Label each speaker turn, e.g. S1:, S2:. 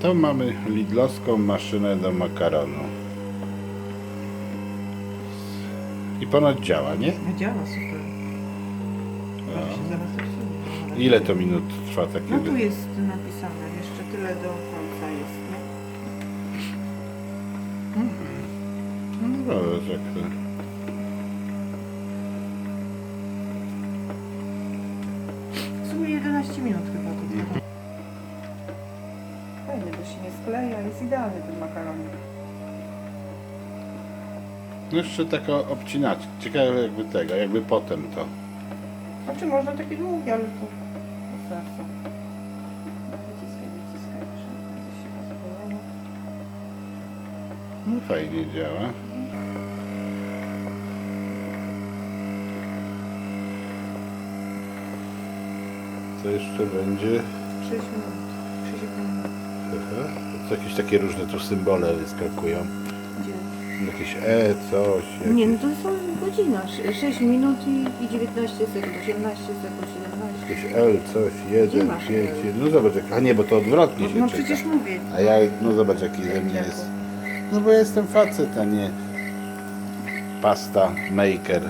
S1: to mamy lidlowską maszynę do makaronu. I ponoć działa, nie?
S2: No działa super.
S1: No.
S2: Patrzcie, zaraz.
S1: Ile to minut trwa takie
S2: No tu jest napisane, jeszcze tyle do końca jest, nie?
S1: No dobra, tak to...
S2: W sumie 11 minut chyba to trwa. Fajnie, skleja, jest idealny ten makaron.
S1: No jeszcze taka obcinać. Ciekawe jakby tego, jakby potem to.
S2: Znaczy można takie długie, ale to bez sensu. Wyciskaj, wyciskaj, coś się.
S1: No fajnie działa. Co jeszcze będzie?
S2: 6 minut, 6 minut.
S1: To jakieś takie różne tu symbole wyskakują.
S2: Gdzie?
S1: Jakieś E, coś. Jakieś...
S2: Nie, no to są godzina, 6 minut i, i 19 sekund, 18 sekund, 17.
S1: Jakieś L, coś,
S2: Gdzie
S1: 1,
S2: masz
S1: 5,
S2: L?
S1: 1. No zobacz, jak... a nie, bo to odwrotnie się
S2: No
S1: czyta.
S2: przecież mówię.
S1: A ja, no zobacz jaki ze mnie jest. No bo ja jestem facet, a nie pasta maker.